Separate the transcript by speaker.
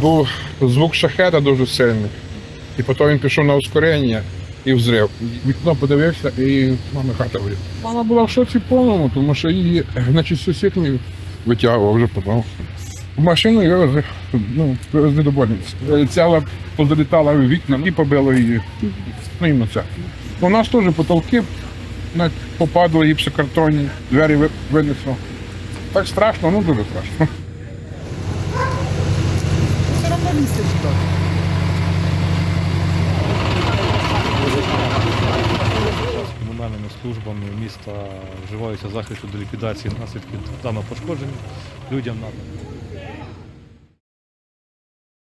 Speaker 1: був звук шахета дуже сильний. І потім він пішов на ускорення і взрив. Вікно подивився і мама хата вийшла. Мама була в шоці повному, тому що її, значить, сусід мій витягував вже потім. В машину і вивезли, ну, вивезли до больниці. Цяла позалітала в вікна і побило її. Ну, і на це. У нас теж потолки навіть попадали гіпсокартонні, двері винесло. Так страшно, ну дуже страшно.
Speaker 2: З комунальними службами міста вживаються заходи до ліквідації наслідків даного пошкодження. Людям надо